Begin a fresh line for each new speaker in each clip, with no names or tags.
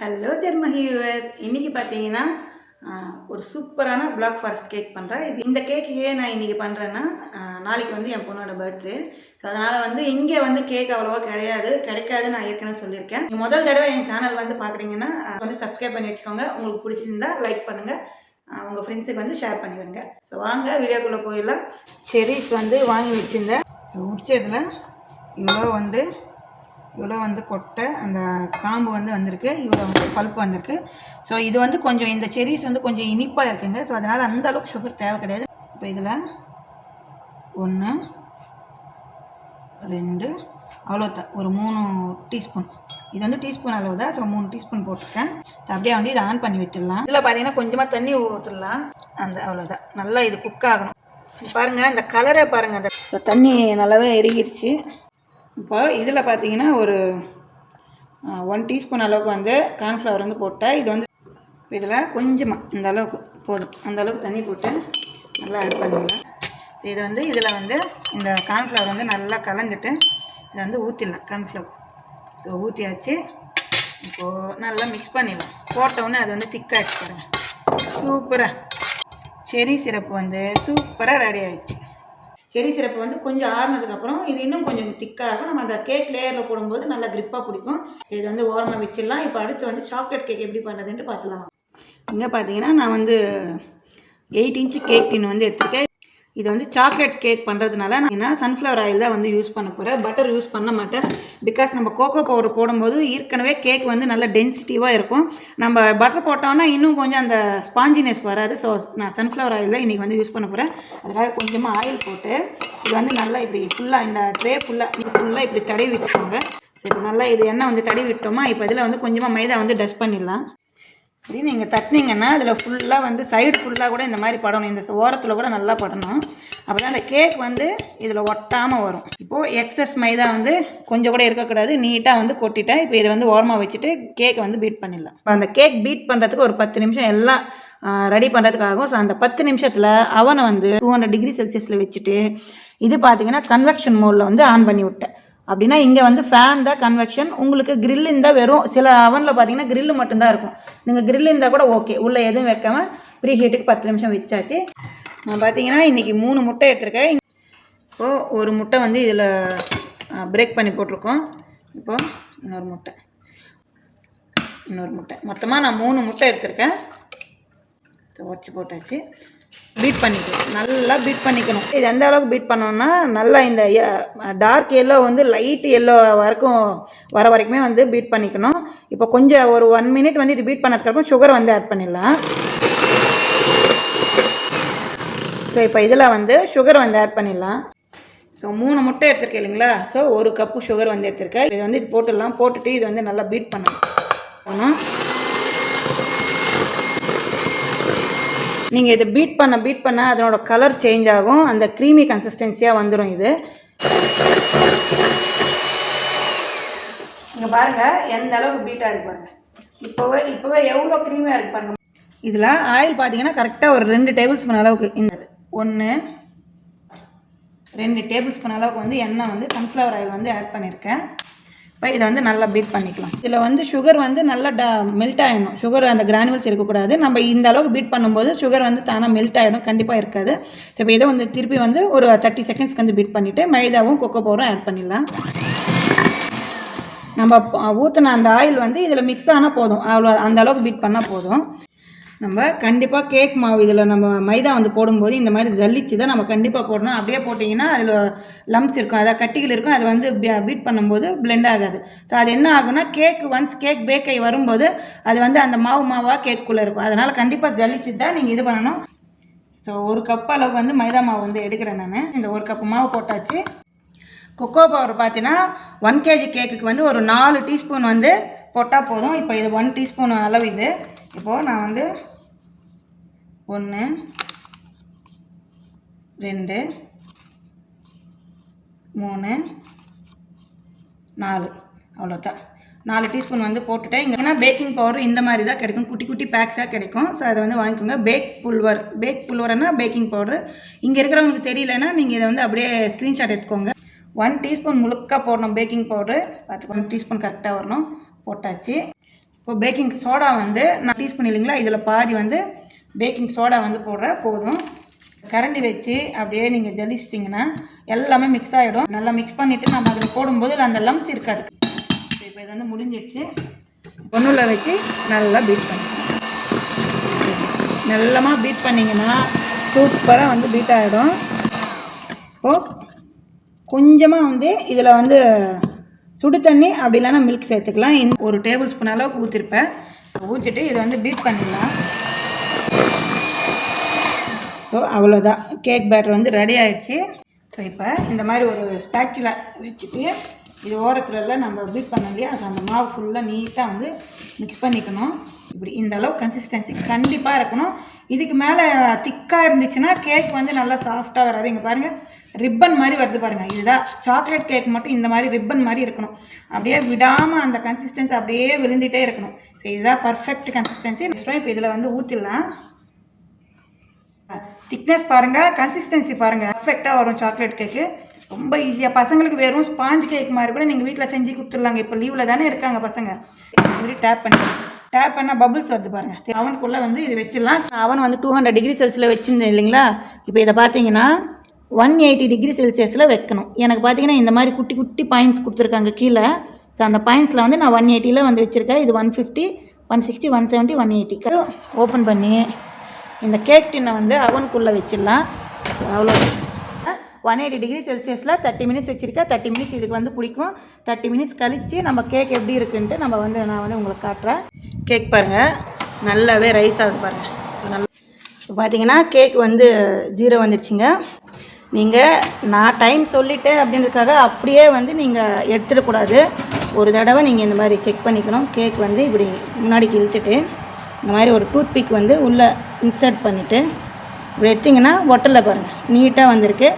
Hello ஜெர்மஹி viewers இன்றைக்கி பார்த்தீங்கன்னா ஒரு சூப்பரான பிளாக் ஃபாரஸ்ட் கேக் பண்ணுறேன் இது இந்த கேக்கு நான் இன்றைக்கி பண்ணுறேன்னா நாளைக்கு வந்து என் பொண்ணோட பர்த்டே ஸோ அதனால் வந்து இங்கே வந்து கேக் அவ்வளோவா கிடையாது. கிடைக்காது நான் ஏற்கனவே சொல்லியிருக்கேன். நீங்கள் முதல் தடவை என் சேனல் வந்து பார்க்குறீங்கன்னா வந்து சப்ஸ்கிரைப் பண்ணி வச்சுக்கோங்க. உங்களுக்கு பிடிச்சிருந்தா லைக் பண்ணுங்கள் உங்கள் ஃப்ரெண்ட்ஸுக்கு வந்து ஷேர் பண்ணி விடுங்க. ஸோ வாங்க வீடியோக்குள்ளே போயிடலாம். செரிஸ் வந்து வாங்கி வச்சுருந்தேன். ஸோ உச்சத்தில் இவ்வளோ வந்து இவ்வளோ வந்து கொட்டை அந்த காம்பு வந்து வந்திருக்கு இவ்வளோ வந்து பல்ப்பு வந்திருக்கு. ஸோ இது வந்து கொஞ்சம் இந்த செரிஸ் வந்து கொஞ்சம் இனிப்பாக இருக்குங்க. ஸோ அதனால் அந்த அளவுக்கு சுகர் தேவை கிடையாது. இப்போ இதில் ஒன்று ரெண்டு அவ்வளோதான் ஒரு மூணு டீஸ்பூன். இது வந்து டீஸ்பூன் அளவு தான் ஸோ மூணு டீஸ்பூன் போட்டிருக்கேன். அப்படியே வந்து இதை ஆன் பண்ணி விட்டுடலாம். இதில் பார்த்தீங்கன்னா கொஞ்சமாக தண்ணி ஊற்றிடலாம் அந்த அவ்வளோதான் நல்லா இது குக் ஆகணும். பாருங்கள் இந்த கலரை பாருங்கள் அந்த தண்ணி நல்லாவே எரிகிடுச்சு இப்போ இதில் பார்த்தீங்கன்னா ஒரு ஒன் டீஸ்பூன் அளவுக்கு வந்து கார்ன்ஃப்ளவர் வந்து போட்டேன் இது வந்து இதில் கொஞ்சமாக இந்த அளவுக்கு போதும். அந்த அளவுக்கு தண்ணி போட்டு நல்லா ஆட் பண்ணிடலாம் இது வந்து இதில் வந்து இந்த கார்ன்ஃப்ளவர் வந்து நல்லா கலந்துட்டு இதை வந்து ஊற்றிடலாம் கார்ன்ஃப்ளவர் ஸோ ஊற்றியாச்சு இப்போது நல்லா மிக்ஸ் பண்ணிடலாம். போட்டவுடனே அது வந்து திக்காகிடுச்சு சூப்பராக செரி சிரப்பு வந்து சூப்பராக ரெடி ஆகிடுச்சு செரி சிறப்பு வந்து கொஞ்சம் ஆறுனதுக்கப்புறம் இது இன்னும் கொஞ்சம் திக்காகும் நம்ம அந்த கேக் லேயரில் போடும்போது நல்லா கிரிப்பாக பிடிக்கும். இது வந்து ஓரமாக வச்சிடலாம். இப்போ அடுத்து வந்து சாக்லேட் கேக் எப்படி பண்ணுறதுன்ட்டு பார்த்துலாம் இங்கே பார்த்தீங்கன்னா நான் வந்து எயிட் இன்ச்சு கேக் டின் வந்து எடுத்திருக்கேன். இது வந்து சாக்லேட் கேக் பண்ணுறதுனால நான் என்ன சன்ஃப்ளவர் ஆயில் தான் வந்து யூஸ் பண்ண போகிறேன் பட்டர் யூஸ் பண்ண மாட்டேன். பிகாஸ் நம்ம கோகோ பவுடர் போடும்போது ஏற்கனவே கேக் வந்து நல்ல டென்சிட்டிவாக இருக்கும். நம்ம பட்டர் போட்டோம்னா இன்னும் கொஞ்சம் அந்த ஸ்பாஞ்சினஸ் வராது. ஸோ நான் சன்ஃப்ளவர் ஆயில் தான் இன்றைக்கி வந்து யூஸ் பண்ண போகிறேன் அதுக்காக கொஞ்சமாக ஆயில் போட்டு இது வந்து நல்லா இப்படி ஃபுல்லாக இந்த ட்ரே ஃபுல்லாக இது ஃபுல்லாக இப்படி தடவி வச்சுக்கோங்க சரி நல்லா இது எண்ணெய் வந்து தடவி விட்டோமா இப்போ இதில் வந்து கொஞ்சமாக மைதா வந்து டஸ்ட் பண்ணிடலாம். இப்படி நீங்கள் தட்டினீங்கன்னா அதில் ஃபுல்லாக வந்து சைடு ஃபுல்லாக கூட இந்த மாதிரி படணும். இந்த ஓரத்தில் கூட நல்லா படணும். அப்போ தான் அந்த கேக் வந்து இதில் ஒட்டாமல் வரும். இப்போது எக்ஸஸ் மைதா வந்து கொஞ்சம் கூட இருக்கக்கூடாது. நீட்டாக வந்து கொட்டிட்டேன் இப்போ இதை வந்து ஓரமாக வச்சுட்டு கேக்கை வந்து பீட் பண்ணிடலாம். இப்போ அந்த கேக் பீட் பண்ணுறதுக்கு ஒரு பத்து நிமிஷம் எல்லாம் ரெடி பண்ணுறதுக்காகும் ஸோ அந்த பத்து நிமிஷத்தில் அவனை வந்து டூ ஹண்ட்ரட் டிகிரி செல்சியஸில் வச்சுட்டு இது பார்த்தீங்கன்னா கன்வெக்ஷன் மோடில் வந்து ஆன் பண்ணி விட்டேன். அப்படின்னா இங்கே வந்து ஃபேன் தான் கன்வெக்ஷன் உங்களுக்கு கிரில் இருந்தால் வெறும் சில அவனில் பார்த்தீங்கன்னா கிரில்லு மட்டும்தான் இருக்கும். நீங்கள் கிரில் இருந்தால் கூட ஓகே உள்ளே எதுவும் வைக்காம ப்ரீ ஹீட்டுக்கு பத்து நிமிஷம் வச்சாச்சு. நான் பார்த்தீங்கன்னா இன்றைக்கி மூணு முட்டை எடுத்திருக்கேன். இப்போது ஒரு முட்டை வந்து இதில் பிரேக் பண்ணி போட்டிருக்கோம். இப்போது இன்னொரு முட்டை. இன்னொரு முட்டை. மொத்தமாக நான் மூணு முட்டை எடுத்திருக்கேன். உடச்சி போட்டாச்சு. பீட் பண்ணிக்கணும். நல்லா பீட் பண்ணிக்கணும். இது எந்த அளவுக்கு பீட் பண்ணோம்னா நல்லா இந்த டார்க் எல்லோ வந்து லைட் எல்லோ வரைக்கும் வர வரைக்குமே வந்து பீட் பண்ணிக்கணும். இப்போ கொஞ்சம் ஒரு ஒன் மினிட் வந்து இது பீட் பண்ணதுக்கப்புறம் சுகர் வந்து ஆட் பண்ணிடலாம். ஸோ இப்போ இதில் வந்து சுகர் வந்து ஆட் பண்ணிடலாம். ஸோ மூணு முட்டை எடுத்திருக்கேன் இல்லைங்களா? ஸோ ஒரு கப்பு சுகர் வந்து எடுத்திருக்கேன். இது வந்து இது போட்டுடலாம். போட்டுட்டு இது வந்து நல்லா பீட் பண்ணணும். நீங்கள் இதை பீட் பண்ண பீட் பண்ண அதனோட கலர் சேஞ்ச் ஆகும். அந்த க்ரீமி கன்சிஸ்டன்சியாக வந்துடும் இது. இங்கே பாருங்கள் எந்த அளவுக்கு பீட்டாக இருக்கு பாருங்கள் இப்போவே இப்போவே எவ்வளோ க்ரீமியாக இருக்கு பாருங்கள் இதில் ஆயில் பார்த்தீங்கன்னா கரெக்டாக ஒரு ரெண்டு டேபிள் ஸ்பூன் அளவுக்கு இந்த ஒன்று ரெண்டு டேபிள் ஸ்பூன் அளவுக்கு வந்து எண்ணெய் வந்து சன்ஃப்ளவர் ஆயில் வந்து ஆட் பண்ணியிருக்கேன் இப்போ இதை வந்து நல்லா பீட் பண்ணிக்கலாம். இதில் வந்து சுகர் வந்து நல்லா ட மெல்ட் ஆகிடும் சுகர் அந்த கிரானுவல்ஸ் இருக்கக்கூடாது. நம்ம இந்த அளவுக்கு பீட் பண்ணும்போது சுகர் வந்து தானாக மெல்ட் ஆகிடும் கண்டிப்பாக இருக்காது. ஸோ இப்போ இதை வந்து திருப்பி வந்து ஒரு தேர்ட்டி செகண்ட்ஸ்க்கு வந்து பீட் பண்ணிவிட்டு மைதாவும் கொக்கோ பவுடரும் ஆட் பண்ணிடலாம். நம்ம ஊற்றின அந்த ஆயில் வந்து இதில் மிக்ஸ் ஆனால் போதும். அவ்வளோ அந்த அளவுக்கு பீட் பண்ணால் போதும். நம்ம கண்டிப்பாக கேக் மாவு இதில் நம்ம மைதா வந்து போடும்போது இந்த மாதிரி ஜல்லிச்சு தான் நம்ம கண்டிப்பாக போடணும். அப்படியே போட்டிங்கன்னா அதில் லம்ஸ் இருக்கும். அதாவது கட்டிகள் இருக்கும். அது வந்து பீட் பண்ணும்போது பிளெண்ட் ஆகாது. ஸோ அது என்ன ஆகும்னா கேக் ஒன்ஸ் கேக் பேக்கை வரும்போது அது வந்து அந்த மாவு மாவாக கேக்குள்ளே இருக்கும். அதனால் கண்டிப்பாக ஜல்லிச்சு தான் நீங்கள் இது பண்ணணும். ஸோ ஒரு கப் அளவுக்கு வந்து மைதா மாவு வந்து எடுக்கிறேன் நான். இந்த ஒரு கப் மாவு போட்டாச்சு. கொக்கோ பவுடர் பார்த்தீங்கன்னா ஒன் கேஜி கேக்குக்கு வந்து ஒரு நாலு டீஸ்பூன் வந்து போட்டால் போதும். இப்போ இது ஒன் டீஸ்பூன் அளவு இது. இப்போது நான் வந்து ஒன்று ரெண்டு மூணு நாலு. அவ்வளோதான் நாலு டீஸ்பூன் வந்து போட்டுட்டேன். இங்கன்னா பேக்கிங் பவுடர் இந்த மாதிரி தான் கிடைக்கும். குட்டி குட்டி பேக்ஸாக கிடைக்கும். ஸோ அதை வந்து வாங்கிக்கோங்க. பேக் புல்வர் பேக் புல்வர்னா பேக்கிங் பவுடர் இங்கே இருக்கிறவங்களுக்கு தெரியலன்னா நீங்கள் இதை வந்து அப்படியே ஸ்க்ரீன்ஷாட் எடுத்துக்கோங்க. ஒன் டீஸ்பூன் முழுக்காக போடணும் பேக்கிங் பவுடர் பார்த்து ஒன் டீஸ்பூன் கரெக்டாக வரணும். போட்டாச்சு. இப்போ பேக்கிங் சோடா வந்து நான் டீஸ்பூன் இல்லைங்களா? இதில் பாதி வந்து பேக்கிங் சோடா வந்து போடுற போதும். கரண்டி வச்சு அப்படியே நீங்கள் ஜலிச்சிட்டிங்கன்னா எல்லாமே மிக்ஸ் ஆகிடும் நல்லா மிக்ஸ் பண்ணிவிட்டு நம்ம அதில் போடும்போது அந்த லம்ஸ் இருக்காது. இப்போ இது வந்து முடிஞ்சிடுச்சு ஒன்றுல வச்சு நல்லா பீட் பண்ணிக்கணும் நல்லமாக பீட் பண்ணிங்கன்னா சூப்பராக வந்து பீட் ஆகிடும் இப்போது கொஞ்சமாக வந்து இதில் வந்து சுடு தண்ணி அப்படி இல்லைன்னா மில்க் சேர்த்துக்கலாம். இந்த ஒரு டேபிள் ஸ்பூன் அளவுக்கு ஊற்றிருப்பேன் ஊற்றிட்டு இதை வந்து பீட் பண்ணிடலாம். ஸோ அவ்வளோதான் கேக் பேட்டர் வந்து ரெடி ஆயிடுச்சு. ஸோ இப்போ இந்த மாதிரி ஒரு ஸ்பேக்டில் வச்சுட்டு இது ஓரத்துலலாம் நம்ம பீட் பண்ண இல்லையா அது அந்த மாவு ஃபுல்லாக நீட்டாக வந்து மிக்ஸ் பண்ணிக்கணும். இப்படி இந்த அளவு கன்சிஸ்டன்சி கண்டிப்பாக இருக்கணும். இதுக்கு மேலே திக்காக இருந்துச்சுன்னா கேக் வந்து நல்லா சாஃப்டாக வராது. இங்கே பாருங்கள் ரிப்பன் மாதிரி வருது பாருங்கள் இதுதான் சாக்லேட் கேக் மட்டும் இந்த மாதிரி ரிப்பன் மாதிரி இருக்கணும். அப்படியே விடாமல் அந்த கன்சிஸ்டன்சி அப்படியே விழுந்துகிட்டே இருக்கணும். ஸோ இதுதான் பர்ஃபெக்ட் கன்சிஸ்டன்சி நெக்ஸ்ட் இப்போ இதில் வந்து ஊற்றிடலாம் திக்னஸ் பாருங்கள் கன்சிஸ்டன்சி பாருங்கள் பர்ஃபெக்டாக வரும் சாக்லேட் கேக்கு ரொம்ப ஈஸியாக பசங்களுக்கு வெறும் ஸ்பாஞ்ச் கேக் மாதிரி கூட நீங்கள் வீட்டில் செஞ்சு கொடுத்துடலாங்க. இப்போ லீவில் தானே இருக்காங்க பசங்க. இப்படி டேப் பண்ணி டேப் பண்ணால் பபுள்ஸ் வருது பாருங்கள் அவனுக்குள்ளே வந்து இது வச்சிடலாம். அவன் வந்து டூ ஹண்ட்ரட் டிகிரி செல்சியில் வச்சுருந்தேன் இல்லைங்களா? இப்போ இதை பார்த்தீங்கன்னா ஒன் எயிட்டி டிகிரி செல்சியஸில் வைக்கணும். எனக்கு பார்த்தீங்கன்னா இந்த மாதிரி குட்டி குட்டி பாயிண்ட்ஸ் கொடுத்துருக்காங்க கீழே. ஸோ அந்த பாயிண்ட்ஸில் வந்து நான் ஒன் எயிட்டியில் வந்து வச்சுருக்கேன். இது one fifty one sixty one seventy one eighty open பண்ணி இந்த கேக் டின்னை வந்து அவனுக்குள்ளே வச்சிடலாம். அவ்வளோ ஒன் எயிட்டி டிகிரி செல்சியஸில் தேர்ட்டி மினிட்ஸ் வச்சுருக்கேன். தேர்ட்டி மினிட்ஸ் இதுக்கு வந்து பிடிக்கும். தேர்ட்டி மினிட்ஸ் கழித்து நம்ம கேக் எப்படி இருக்குன்ட்டு நம்ம வந்து நான் வந்து உங்களுக்கு காட்டுறேன். கேக் பாருங்கள் நல்லாவே ரைஸ் ஆகுது பாருங்கள் ஸோ நல்லா. இப்போ பார்த்தீங்கன்னா கேக் வந்து ஜீரோ வந்துடுச்சுங்க நீங்கள் நான் டைம் சொல்லிட்டேன் அப்படின்றதுக்காக அப்படியே வந்து நீங்கள் எடுத்துடக்கூடாது. ஒரு தடவை நீங்கள் இந்த மாதிரி செக் பண்ணிக்கணும். கேக் வந்து இப்படி முன்னாடிக்கு இழுத்துட்டு. இந்த மாதிரி ஒரு டூத் பிக் வந்து உள்ளே இன்சர்ட் பண்ணிவிட்டு இப்படி எடுத்திங்கன்னா ஒட்டலை பாருங்கள் நீட்டாக வந்திருக்கு.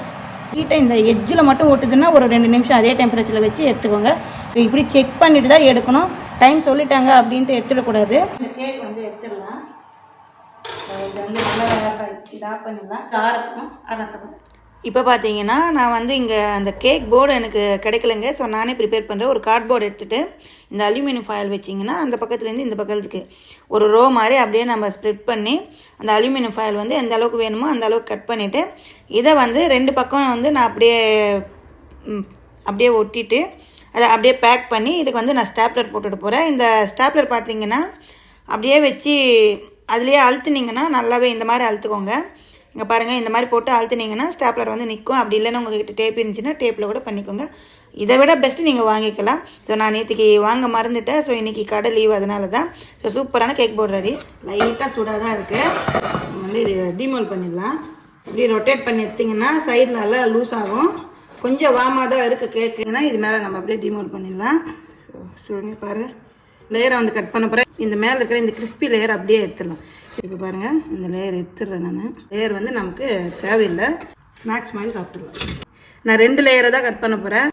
நீட்டாக இந்த எஜ்ஜில் மட்டும் ஓட்டுதுன்னா ஒரு ரெண்டு நிமிஷம் அதே டெம்பரேச்சரில் வச்சு எடுத்துக்கோங்க. ஸோ இப்படி செக் பண்ணிவிட்டு தான் எடுக்கணும். டைம் சொல்லிட்டாங்க அப்படின்ட்டு எடுத்துடக்கூடாது. இந்த கேக் வந்து எடுத்துடலாம். இது வந்து நல்லா இது ஆஃப் பண்ணிடலாம். ஆரட்டும் ஆரட்டும் இப்போ பார்த்தீங்கன்னா நான் வந்து இங்கே அந்த கேக் போர்டு எனக்கு கிடைக்கலங்க. ஸோ நானே ப்ரிப்பேர் பண்ணுறேன் ஒரு கார்ட்போர்டு எடுத்துகிட்டு இந்த அலுமினியம் ஃபாயில் வச்சிங்கன்னா அந்த பக்கத்துலேருந்து இந்த பக்கத்துக்கு ஒரு ரோ மாதிரி அப்படியே நம்ம ஸ்ப்ரெட் பண்ணி அந்த அலுமினியம் ஃபாயில் வந்து எந்த அளவுக்கு வேணுமோ அந்த அளவுக்கு கட் பண்ணிவிட்டு இதை வந்து ரெண்டு பக்கம் வந்து நான் அப்படியே அப்படியே ஒட்டிட்டு அதை அப்படியே பேக் பண்ணி இதுக்கு வந்து நான் ஸ்டாப்லர் போட்டுட்டு போகிறேன் இந்த ஸ்டாப்லர் பார்த்தீங்கன்னா அப்படியே வச்சு அதுலேயே அழுத்துனீங்கன்னா நல்லாவே இந்த மாதிரி அழுத்துக்கோங்க. இங்கே பாருங்கள் இந்த மாதிரி போட்டு அழுத்துனீங்கன்னா ஸ்டாப்லர் வந்து நிற்கும் அப்படி இல்லைன்னா உங்ககிட்ட டேப் இருந்துச்சுன்னா டேப்பில் கூட பண்ணிக்கோங்க. இதை விட பெஸ்ட்டு நீங்கள் வாங்கிக்கலாம். ஸோ நான் நேற்றுக்கு வாங்க மறந்துட்டேன். ஸோ இன்றைக்கி கடை லீவ் அதனால தான் ஸோ சூப்பரான கேக் போர்டு ரெடி லைட்டாக சூடாக தான் இருக்குது வந்து இது டிமோல் பண்ணிடலாம். இப்படி ரொட்டேட் பண்ணி எடுத்திங்கன்னா சைடில் நல்லா லூஸ் ஆகும். கொஞ்சம் வாமாக தான் இருக்குது கேக்குன்னா இது மேலே நம்ம அப்படியே டிமோல் பண்ணிடலாம். ஸோ சொல்லுங்க பாரு. லேயரை வந்து கட் பண்ண போகிறேன் இந்த மேலே இருக்கிற இந்த கிறிஸ்பி லேயர் அப்படியே எடுத்துடலாம். இப்போ பாருங்கள் இந்த லேயர் எடுத்துடுறேன் நான். லேயர் வந்து நமக்கு தேவையில்லை. ஸ்நாக்ஸ் மாதிரி சாப்பிட்டுடலாம் நான் ரெண்டு லேயரை தான் கட் பண்ண போகிறேன்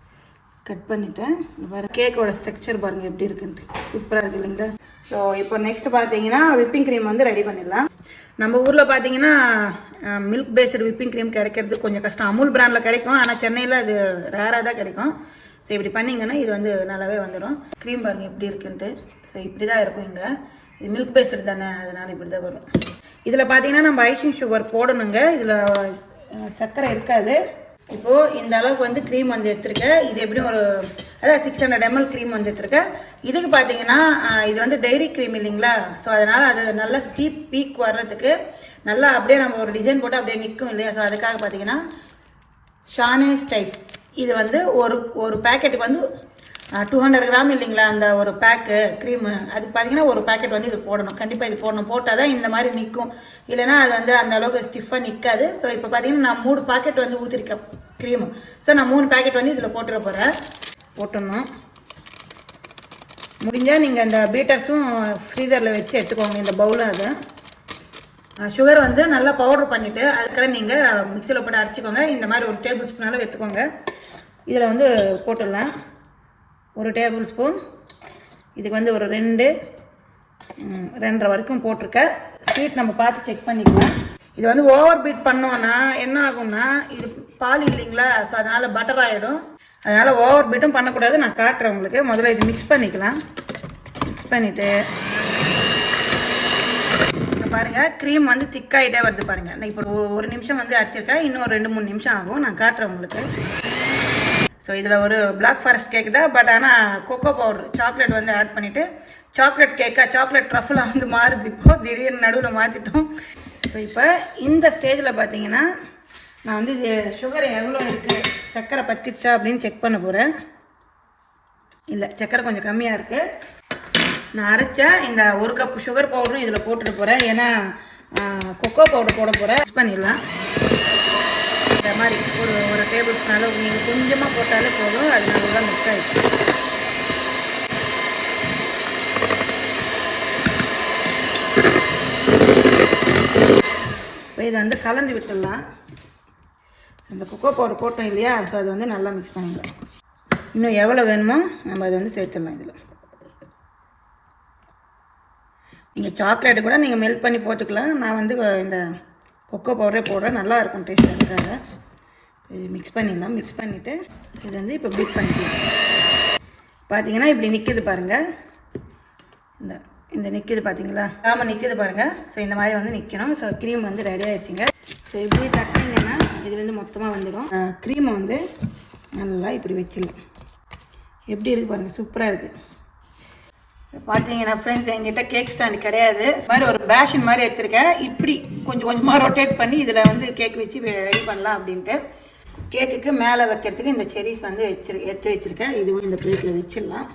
கட் பண்ணிட்டேன். இந்த கேக்கோட ஸ்ட்ரக்சர் பாருங்கள் எப்படி இருக்குன்ட்டு. சூப்பராக இருக்கு இல்லைங்களா? ஸோ இப்போ நெக்ஸ்ட் பார்த்தீங்கன்னா விப்பிங் க்ரீம் வந்து ரெடி பண்ணிடலாம். நம்ம ஊரில் பார்த்தீங்கன்னா மில்க் பேஸ்டு விப்பிங் க்ரீம் கிடைக்கிறது கொஞ்சம் கஷ்டம். அமுல் பிராண்டில் கிடைக்கும். ஆனால் சென்னையில் அது ரேராக தான் கிடைக்கும். ஸோ இப்படி பண்ணிங்கன்னா இது வந்து நல்லாவே வந்துடும். க்ரீம் பாருங்கள் எப்படி இருக்குன்ட்டு. ஸோ இப்படி தான் இருக்கும் இங்கே. இது மில்க் பேஸ்டு தானே அதனால் இப்படி தான் வரும். இதில் பார்த்தீங்கன்னா நம்ம ஐசிங் சுகர் போடணுங்க. இதில் சர்க்கரை இருக்காது. இப்போது இந்த அளவுக்கு வந்து க்ரீம் வந்து எடுத்துருக்கேன். இது எப்படியும் ஒரு அதான் சிக்ஸ் ஹண்ட்ரட் எம்எல் க்ரீம் வந்து எடுத்துருக்கேன். இதுக்கு பார்த்தீங்கன்னா இது வந்து டைரி க்ரீம் இல்லைங்களா? ஸோ அதனால் அது நல்லா ஸ்டீப் பீக் வர்றதுக்கு நல்லா அப்படியே நம்ம ஒரு டிசைன் போட்டு அப்படியே நிற்கும் இல்லையா? ஸோ அதுக்காக பார்த்தீங்கன்னா ஷானே ஸ்டைல் இது வந்து ஒரு ஒரு பேக்கெட்டுக்கு வந்து டூ ஹண்ட்ரட் கிராம் இல்லைங்களா அந்த ஒரு பேக்கு க்ரீமு அதுக்கு பார்த்தீங்கன்னா ஒரு பேக்கெட் வந்து இது போடணும். கண்டிப்பாக இது போடணும். போட்டால் தான் இந்த மாதிரி நிற்கும் இல்லைன்னா அது வந்து அந்த அளவுக்கு ஸ்டிஃபாக நிற்காது ஸோ இப்போ பார்த்தீங்கன்னா நான் மூணு பாக்கெட் வந்து ஊற்றிருக்கேன் க்ரீமு ஸோ நான் மூணு பேக்கெட் வந்து இதில் போட்டுட போகிறேன் போட்டுடணும். முடிஞ்சால் நீங்கள் அந்த பீட்டர்ஸும் ஃப்ரீசரில் வச்சு எடுத்துக்கோங்க இந்த பவுலும் அது. சுகர் வந்து நல்லா பவுடர் பண்ணிவிட்டு அதுக்கப்புறம் நீங்கள் மிக்சியில் போட்டு அரைச்சிக்கோங்க. இந்த மாதிரி ஒரு டேபிள் ஸ்பூனால எடுத்துக்கோங்க. இதில் வந்து போட்டுடலாம். ஒரு டேபிள் ஸ்பூன். இதுக்கு வந்து ஒரு ரெண்டு ரெண்டரை வரைக்கும் போட்டிருக்கேன் ஸ்வீட் நம்ம பார்த்து செக் பண்ணிக்கலாம். இது வந்து ஓவர் பீட் பண்ணோன்னா என்ன ஆகும்னா இது பால் இல்லைங்களா? ஸோ அதனால் பட்டர் ஆகிடும் அதனால் ஓவர் பீட்டும் பண்ணக்கூடாது. நான் காட்டுறேன் உங்களுக்கு. முதல்ல இது மிக்ஸ் பண்ணிக்கலாம். மிக்ஸ் பண்ணிவிட்டு பாருங்கள் க்ரீம் வந்து திக்காகிட்டே வருது பாருங்கள் நான் இப்போ ஒரு நிமிஷம் வந்து அடிச்சிருக்கேன். இன்னும் ஒரு ரெண்டு மூணு நிமிஷம் ஆகும். நான் காட்டுறேன் உங்களுக்கு. ஸோ இதில் ஒரு பிளாக் ஃபாரஸ்ட் கேக் தான் பட் ஆனால் கொக்கோ பவுடர் சாக்லேட் வந்து ஆட் பண்ணிவிட்டு சாக்லேட் கேக்காக சாக்லேட் ட்ரஃபில் வந்து மாறுது இப்போது திடீர்னு நடுவில் மாற்றிட்டோம் ஸோ இப்போ இந்த ஸ்டேஜில் பார்த்தீங்கன்னா நான் வந்து இது சுகர் எவ்வளோ இருக்குது சர்க்கரை பத்திருச்சா அப்படின்னு செக் பண்ண போகிறேன் இல்லை சர்க்கரை கொஞ்சம் கம்மியாக இருக்குது நான் அரைச்ச இந்த ஒரு கப் சுகர் பவுடரும் இதில் போட்டுட்டு போகிறேன் ஏன்னா கொக்கோ பவுடர் போட போகிறேன் மிக்ஸ் பண்ணிடலாம். இந்த மாதிரி ஒரு ஒரு டேபிள் ஸ்பூன் அளவு நீங்கள் கொஞ்சமாக போட்டாலே போதும். அது நல்லா மிக்ஸ் ஆகிடும் இப்போ இதை வந்து கலந்து விட்டுடலாம். இந்த கொக்கோ பவுடர் போட்டோம் இல்லையா? ஸோ அது வந்து நல்லா மிக்ஸ் பண்ணிடலாம். இன்னும் எவ்வளோ வேணுமோ நம்ம அதை வந்து சேர்த்துடலாம் இதில். நீங்கள் சாக்லேட்டு கூட நீங்கள் மெல்ட் பண்ணி போட்டுக்கலாம். நான் வந்து இந்த கொக்கோ பவுடரே போட நல்லா இருக்கும் டேஸ்ட் அதுக்காக. இது மிக்ஸ் பண்ணிடலாம். மிக்ஸ் பண்ணிவிட்டு இது வந்து இப்போ பீட் பண்ணிக்கலாம். பார்த்தீங்கன்னா இப்படி நிற்கிது பாருங்கள் இந்த இந்த நிற்கிது பார்த்தீங்களா ஆமாம் நிற்கிது பாருங்கள் ஸோ இந்த மாதிரி வந்து நிற்கணும் ஸோ க்ரீம் வந்து ரெடி ஆயிடுச்சுங்க. ஸோ இப்படி தட்டிங்கன்னா இதுலேருந்து மொத்தமாக வந்துடும். க்ரீமை வந்து நல்லா இப்படி வச்சிடலாம். எப்படி இருக்குது பாருங்கள் சூப்பராக இருக்குது பார்த்தீங்கன்னா ஃப்ரெண்ட்ஸ் என்கிட்ட கேக் ஸ்டாண்ட் கிடையாது. இது மாதிரி ஒரு பேஷன் மாதிரி எடுத்திருக்கேன். இப்படி கொஞ்சம் கொஞ்சமாக ரொட்டேட் பண்ணி இதில் வந்து கேக் வச்சு ரெடி பண்ணலாம் அப்படின்ட்டு. கேக்குக்கு மேலே வைக்கிறதுக்கு இந்த செரிஸ் வந்து வச்சிரு எடுத்து வச்சுருக்கேன். இதுவும் இந்த பிளேட்டில் வச்சிடலாம்.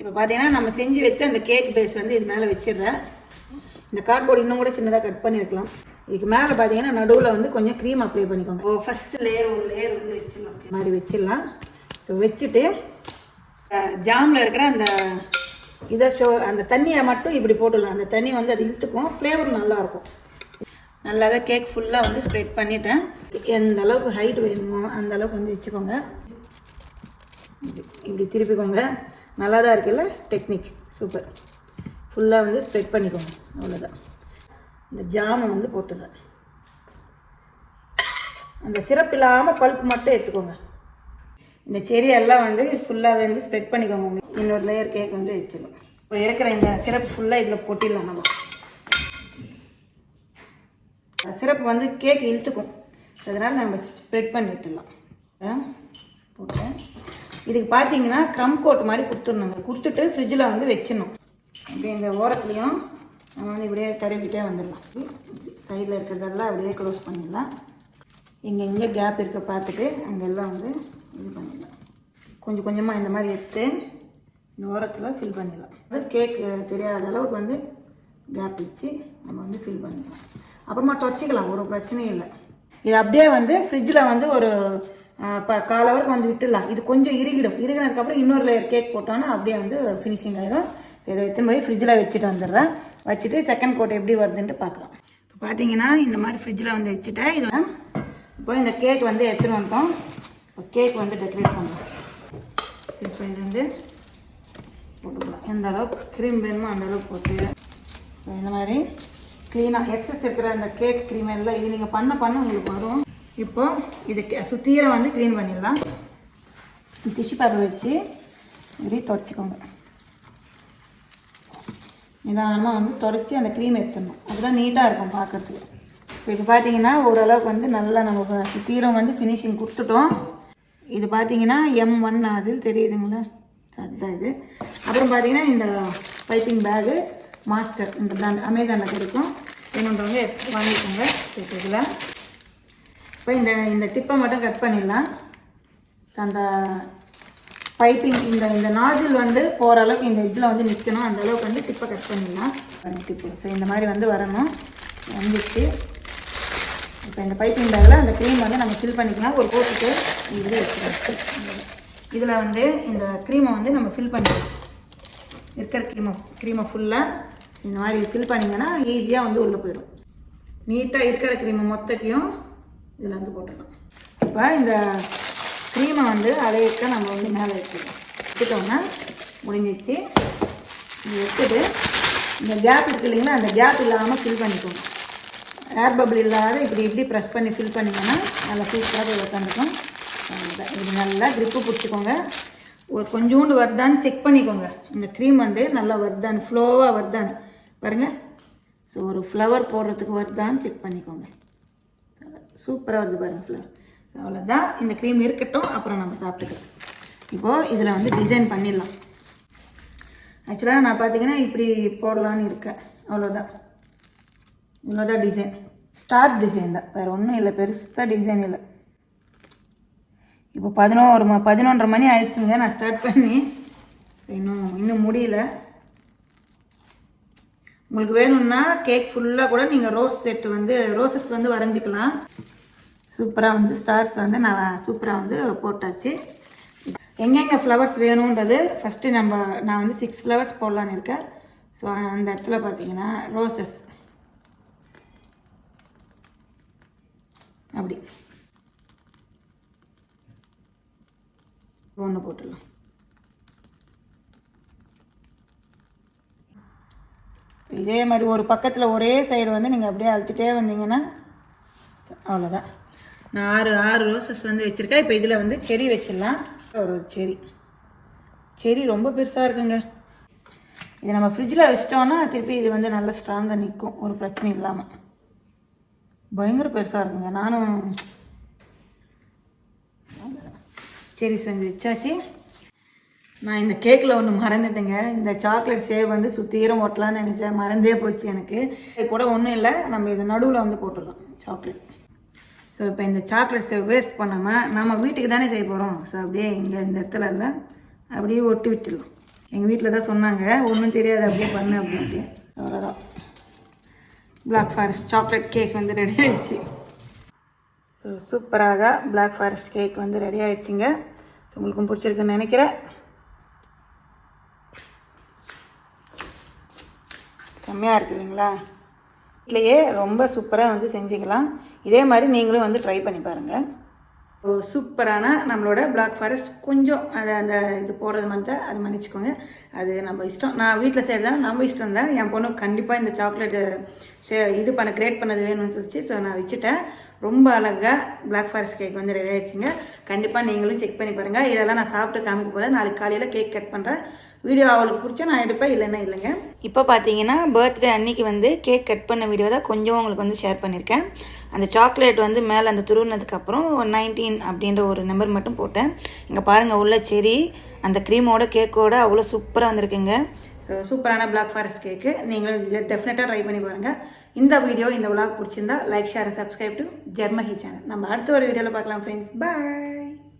இப்போ பார்த்தீங்கன்னா நம்ம செஞ்சு வச்ச அந்த கேக் பேஸ் வந்து இது மேலே வச்சிடுறேன். இந்த கார்ட்போர்டு இன்னும் கூட சின்னதாக கட் பண்ணியிருக்கலாம் இதுக்கு மேலே பார்த்தீங்கன்னா நடுவில் வந்து கொஞ்சம் க்ரீம் அப்ளை பண்ணிக்கோங்க. ஓ ஃபஸ்ட்டு லேயர் ஒரு லேயர் வந்து வச்சிடலாம் மாதிரி வச்சிடலாம். ஸோ வச்சுட்டு ஜாமில் இருக்கிற அந்த இதை ஷோ அந்த தண்ணியை மட்டும் இப்படி போட்டுடலாம். அந்த தண்ணி வந்து அது இழுத்துக்கும். ஃப்ளேவர் நல்லாயிருக்கும். நல்லாவே கேக் ஃபுல்லாக வந்து ஸ்ப்ரெட் பண்ணிட்டேன். எந்த அளவுக்கு ஹைட் வேணுமோ அந்த அளவுக்கு வந்து வச்சுக்கோங்க. இப்படி- இப்படி திருப்பிக்கோங்க. நல்லா தான் இருக்குல்ல டெக்னிக் சூப்பர் ஃபுல்லாக வந்து ஸ்ப்ரெட் பண்ணிக்கோங்க. அவ்வளோதான் இந்த ஜாமை வந்து போட்டுடுறேன். அந்த சிறப்பு இல்லாமல் பல்ப் மட்டும் எடுத்துக்கோங்க. இந்த செடியெல்லாம் வந்து ஃபுல்லாக வந்து ஸ்ப்ரெட் பண்ணிக்கோங்க. இன்னொரு லேயர் கேக் வந்து வச்சிடலாம் இப்போ இருக்கிற இந்த சிரப் ஃபுல்லாக இதில் போட்டிடலாம் நம்ம. சிரப் வந்து கேக் இழுத்துக்கும். அதனால் நம்ம ஸ்ப்ரெட் பண்ணி விட்டுடலாம் ஆ, போட்டேன் இதுக்கு பார்த்தீங்கன்னா க்ரம் கோட் மாதிரி கொடுத்துடணுங்க. கொடுத்துட்டு ஃப்ரிட்ஜில் வந்து வச்சிடணும். அப்படியே இந்த ஓரத்துலேயும் நம்ம வந்து இப்படியே தடவிட்டே வந்துடலாம். சைடில் இருக்கிறதெல்லாம் அப்படியே க்ளோஸ் பண்ணிடலாம். இங்கே எங்கே கேப் இருக்க பார்த்துட்டு அங்கெல்லாம் வந்து இது பண்ணிடலாம். கொஞ்சம் கொஞ்சமாக இந்த மாதிரி எடுத்து இந்த ஓரத்தில் ஃபில் பண்ணிடலாம். அது கேக் தெரியாத அளவுக்கு வந்து கேப் வச்சு நம்ம வந்து ஃபில் பண்ணிடலாம் அப்புறமா துவச்சிக்கலாம் ஒரு பிரச்சனையும் இல்லை. இது அப்படியே வந்து ஃப்ரிட்ஜில் வந்து ஒரு இப்போ கால் வந்து விட்டுடலாம். இது கொஞ்சம் இறுகிடும். இறுகினதுக்கப்புறம் இன்னொரு லேயர் கேக் போட்டோன்னா அப்படியே வந்து ஃபினிஷிங் ஆகிடும் இதை எடுத்துன்னு போய் ஃப்ரிட்ஜில் வச்சுட்டு வந்துடுறேன். வச்சுட்டு செகண்ட் கோட் எப்படி வருதுன்ட்டு பார்க்கலாம். இப்போ பார்த்தீங்கன்னா இந்த மாதிரி ஃப்ரிட்ஜில் வந்து வச்சுட்டேன். இது இப்போ இந்த கேக் வந்து எடுத்துகிட்டு வந்துட்டோம். இப்போ கேக் வந்து டெக்கரேட் பண்ணுறோம் சரி இப்போ இது வந்து போட்டுக்கலாம். எந்த அளவுக்கு க்ரீம் வேணுமோ அந்த அளவுக்கு போட்டு ஸோ இந்த மாதிரி க்ளீனாக எக்ஸஸ் இருக்கிற அந்த கேக் க்ரீம் எல்லாம் இது நீங்கள் பண்ண பண்ண உங்களுக்கு வரும். இப்போது இது சுத்தீரை வந்து க்ளீன் பண்ணிடலாம். டிஷ்யூ பேப்பர் வச்சு இப்படி துடைச்சிக்கோங்க. நிதானமாக வந்து துடைச்சி அந்த க்ரீம் எடுத்துடணும். அதுதான் நீட்டாக இருக்கும் பார்க்கறதுக்கு. இப்போ இது பார்த்தீங்கன்னா ஓரளவுக்கு வந்து நல்லா நம்ம சுத்தீரம் வந்து ஃபினிஷிங் கொடுத்துட்டோம். இது பார்த்தீங்கன்னா எம் ஒன் அது தெரியுதுங்களா? அதுதான் இது. அப்புறம் பார்த்தீங்கன்னா இந்த பைப்பிங் பேகு மாஸ்டர் இந்த பிராண்ட் அமேசானில் கிடைக்கும். வேணுன்றவங்க வாங்கிக்கோங்க. இதில் இப்போ இந்த இந்த டிப்பை மட்டும் கட் பண்ணிடலாம். அந்த பைப்பிங் இந்த இந்த நாசில் வந்து போகிற அளவுக்கு இந்த இதில் வந்து நிற்கணும் அந்த அளவுக்கு வந்து டிப்பை கட் பண்ணிடலாம். டிப்பு ஸோ இந்த மாதிரி வந்து வரணும். வந்துச்சு. இப்போ இந்த பைப்பிங் பேக்கில் அந்த க்ரீம் வந்து நம்ம ஃபில் பண்ணிக்கலாம். ஒரு போட்டுட்டு இதில் வச்சுக்கலாம் இதில் வந்து இந்த க்ரீமை வந்து நம்ம ஃபில் பண்ணிக்கலாம். இருக்கிற க்ரீமை க்ரீமை ஃபுல்லாக இந்த மாதிரி ஃபில் பண்ணிங்கன்னா ஈஸியாக வந்து உள்ளே போயிடும். நீட்டாக இருக்கிற க்ரீமை மொத்தத்தையும் இதில் வந்து போட்டுடலாம். இப்போ இந்த க்ரீமை வந்து அலையக்க நம்ம வந்து மேலே வச்சுக்கலாம் வச்சுட்டோம்னா முடிஞ்சிச்சு இது வச்சுட்டு இந்த கேப் இருக்கு இல்லைங்களா அந்த கேப் இல்லாமல் ஃபில் பண்ணிக்கோங்க. ஏர் பபிள் இல்லாத இப்படி இப்படி ப்ரெஸ் பண்ணி ஃபில் பண்ணிங்கன்னா நல்லா சூப்பராக போய் உட்காந்துக்கும் இது நல்லா க்ரிப்பு பிடிச்சிக்கோங்க. ஒரு கொஞ்சோண்டு வருதான்னு செக் பண்ணிக்கோங்க. இந்த க்ரீம் வந்து நல்லா வருதான்னு ஃப்ளோவாக வருதான்னு பாருங்கள் ஸோ ஒரு ஃப்ளவர் போடுறதுக்கு வருதான்னு செக் பண்ணிக்கோங்க. சூப்பராக வருது பாருங்கள் ஃப்ளவர் அவ்வளோதான் இந்த க்ரீம் இருக்கட்டும் அப்புறம் நம்ம சாப்பிட்டுக்கலாம். இப்போது இதில் வந்து டிசைன் பண்ணிடலாம். ஆக்சுவலாக நான் பார்த்தீங்கன்னா இப்படி போடலான்னு இருக்கேன். அவ்வளோதான் இவ்வளோதான் டிசைன் ஸ்டார் டிசைன் தான். வேறு ஒன்றும் இல்லை. பெருசாக டிசைன் இல்லை. இப்போ பதினோரு ம பதினொன்றரை மணி ஆயிடுச்சுங்க. நான் ஸ்டார்ட் பண்ணி இன்னும் இன்னும் முடியல. உங்களுக்கு வேணும்னா கேக் ஃபுல்லாக கூட நீங்கள் ரோஸ் செட்டு வந்து ரோசஸ் வந்து வரைஞ்சிக்கலாம். சூப்பராக வந்து ஸ்டார்ஸ் வந்து நான் சூப்பராக வந்து போட்டாச்சு. எங்கெங்கே ஃப்ளவர்ஸ் வேணுன்றது ஃபஸ்ட்டு நம்ம நான் வந்து சிக்ஸ் ஃப்ளவர்ஸ் போடலான்னு இருக்கேன். ஸோ அந்த இடத்துல பார்த்தீங்கன்னா ரோசஸ் அப்படி. ஒன்று போட்டுடலாம். இதே மாதிரி ஒரு பக்கத்தில் ஒரே சைடு வந்து நீங்கள் அப்படியே அழுத்திட்டே வந்தீங்கன்னா அவ்வளோதான் நான் ஆறு ஆறு ரோசஸ் வந்து வச்சுருக்கேன். இப்போ இதில் வந்து செரி வச்சிடலாம். ஒரு ஒரு செரி செரி ரொம்ப பெருசாக இருக்குங்க. இதை நம்ம ஃப்ரிட்ஜில் வச்சிட்டோன்னா திருப்பி இது வந்து நல்லா ஸ்ட்ராங்காக நிற்கும் ஒரு பிரச்சனை இல்லாமல் பயங்கர பெருசாக இருக்குங்க. நானும் சரி செஞ்சு வச்சாச்சு. நான் இந்த கேக்கில் ஒன்று மறந்துட்டேங்க. இந்த சாக்லேட் சேவ் வந்து சுத்தீரம் ஒட்டலான்னு நினச்சேன். மறந்தே போச்சு எனக்கு. இது கூட ஒன்றும் இல்லை. நம்ம இதை நடுவில் வந்து போட்டுடலாம் சாக்லேட். ஸோ இப்போ இந்த சாக்லேட் சேவ் வேஸ்ட் பண்ணாமல் நம்ம வீட்டுக்கு தானே செய்ய போகிறோம் ஸோ அப்படியே இங்கே இந்த இடத்துல இல்லை. அப்படியே ஒட்டி விட்டுடலாம். எங்கள் வீட்டில் தான் சொன்னாங்க. ஒன்றும் தெரியாது. அப்படியே பண்ணு அப்படின்ட்டு. அவ்வளோதான் பிளாக் ஃபாரஸ்ட் சாக்லேட் கேக் வந்து ரெடி ஆயிடுச்சு. ஸோ சூப்பராக பிளாக் ஃபாரஸ்ட் கேக் வந்து ரெடி ஆயிடுச்சுங்க. ஸோ உங்களுக்கும் பிடிச்சிருக்குன்னு நினைக்கிறேன். செம்மையாக இருக்கு இல்லைங்களா? இல்லையே ரொம்ப சூப்பராக வந்து செஞ்சுக்கலாம். இதே மாதிரி நீங்களும் வந்து ட்ரை பண்ணி பாருங்கள் ஓ சூப்பரான நம்மளோட பிளாக் ஃபாரஸ்ட் கொஞ்சம் அதை அந்த இது போடுறது மாதிரி அது மன்னிச்சுக்கோங்க. அது நம்ம இஷ்டம். நான் வீட்டில் செய்கிறதால நம்ம இஷ்டம் தான் என் பொண்ணு கண்டிப்பாக இந்த சாக்லேட்டு இது பண்ண கிரியேட் பண்ணது வேணும்னு சொல்லிச்சு. ஸோ நான் வச்சுட்டேன். ரொம்ப அழகாக பிளாக் ஃபாரஸ்ட் கேக் வந்து ரெடி ஆயிடுச்சுங்க. கண்டிப்பாக நீங்களும் செக் பண்ணி பாருங்கள் இதெல்லாம் நான் சாப்பிட்டு காமிக்க போகிறேன் நாளைக்கு காலையில் கேக் கட் பண்ணுறேன் வீடியோ அவளுக்கு பிடிச்சா நான் எடுப்பேன் இல்லைன்னா இல்லைங்க. இப்போ பார்த்தீங்கன்னா பர்த்டே அன்னைக்கு வந்து கேக் கட் பண்ண வீடியோ தான் கொஞ்சம் உங்களுக்கு வந்து ஷேர் பண்ணியிருக்கேன் அந்த சாக்லேட் வந்து மேலே அந்த துருவினதுக்கப்புறம் நைன்டீன் அப்படின்ற ஒரு நம்பர் மட்டும் போட்டேன். இங்கே பாருங்கள் உள்ள செரி அந்த க்ரீமோட கேக்கோட அவ்வளோ சூப்பராக வந்திருக்குங்க. ஸோ சூப்பரான பிளாக் ஃபாரஸ்ட் கேக்கு நீங்கள் டெஃபினட்டாக ட்ரை பண்ணி பாருங்கள் இந்த வீடியோ இந்த விளாக் பிடிச்சிருந்தா லைக் ஷேர் சப்ஸ்கிரைப் டு ஜெர்மஹி சேனல் நம்ம அடுத்த ஒரு வீடியோவில் பார்க்கலாம் ஃப்ரெண்ட்ஸ் பாய்